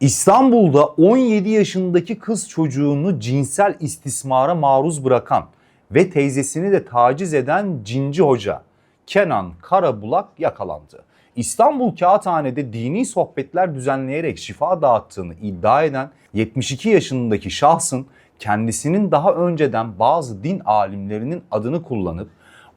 İstanbul'da 17 yaşındaki kız çocuğunu cinsel istismara maruz bırakan ve teyzesini de taciz eden cinci hoca Kenan Karabulak yakalandı. İstanbul Kağıthane'de dini sohbetler düzenleyerek şifa dağıttığını iddia eden 72 yaşındaki şahsın kendisinin daha önceden bazı din alimlerinin adını kullanıp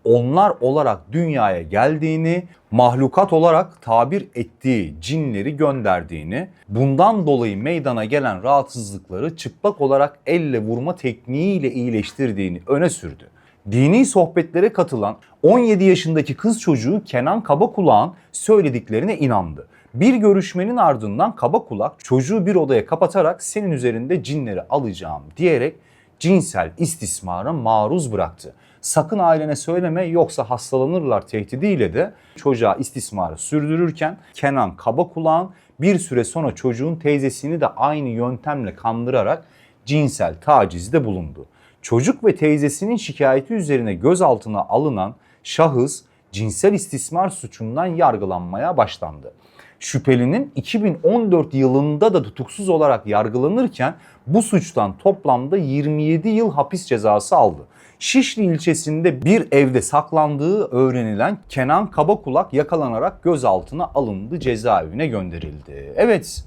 onlar olarak dünyaya geldiğini, mahlukat olarak tabir ettiği cinleri gönderdiğini, bundan dolayı meydana gelen rahatsızlıkları çıplak olarak elle vurma tekniğiyle iyileştirdiğini öne sürdü. Dini sohbetlere katılan 17 yaşındaki kız çocuğu Kenan Kabakulak'ın söylediklerine inandı. Bir görüşmenin ardından Kabakulak çocuğu bir odaya kapatarak senin üzerinde cinleri alacağım diyerek cinsel istismara maruz bıraktı. Sakın ailene söyleme yoksa hastalanırlar tehdidiyle de çocuğa istismarı sürdürürken Kenan Kabakulak'ın bir süre sonra çocuğun teyzesini de aynı yöntemle kandırarak cinsel tacizde bulundu. Çocuk ve teyzesinin şikayeti üzerine gözaltına alınan şahıs cinsel istismar suçundan yargılanmaya başlandı. Şüphelinin 2014 yılında da tutuksuz olarak yargılanırken bu suçtan toplamda 27 yıl hapis cezası aldı. Şişli ilçesinde bir evde saklandığı öğrenilen Kenan Kabakulak yakalanarak gözaltına alındı, cezaevine gönderildi. Evet,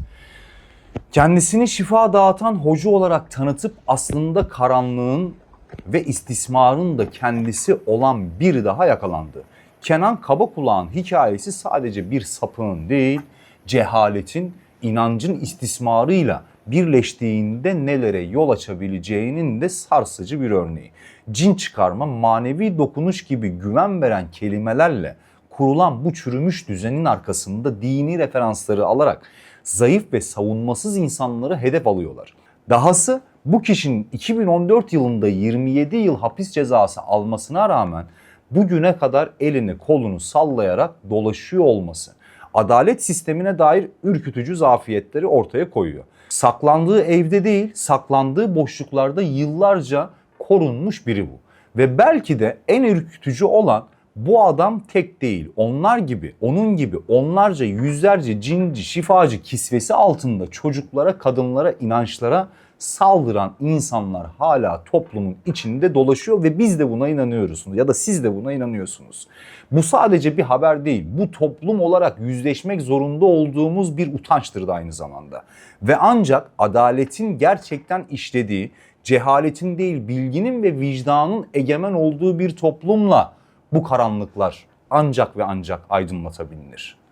kendisini şifa dağıtan hoca olarak tanıtıp aslında karanlığın ve istismarın da kendisi olan biri daha yakalandı. Kenan Kabakulak'ın hikayesi sadece bir sapığın değil, cehaletin, inancın istismarıyla birleştiğinde nelere yol açabileceğinin de sarsıcı bir örneği. Cin çıkarma, manevi dokunuş gibi güven veren kelimelerle kurulan bu çürümüş düzenin arkasında dini referansları alarak zayıf ve savunmasız insanları hedef alıyorlar. Dahası bu kişinin 2014 yılında 27 yıl hapis cezası almasına rağmen bugüne kadar elini kolunu sallayarak dolaşıyor olması adalet sistemine dair ürkütücü zafiyetleri ortaya koyuyor. Saklandığı evde değil, saklandığı boşluklarda yıllarca korunmuş biri bu. Ve belki de en ürkütücü olan bu adam tek değil. Onlar gibi, onun gibi onlarca, yüzlerce cinci, şifacı kisvesi altında çocuklara, kadınlara, inançlara saldıran insanlar hala toplumun içinde dolaşıyor ve biz de buna inanıyoruz ya da siz de buna inanıyorsunuz. Bu sadece bir haber değil. Bu toplum olarak yüzleşmek zorunda olduğumuz bir utançtır da aynı zamanda. Ve ancak adaletin gerçekten işlediği, cehaletin değil bilginin ve vicdanın egemen olduğu bir toplumla bu karanlıklar ancak ve ancak aydınlatabilir.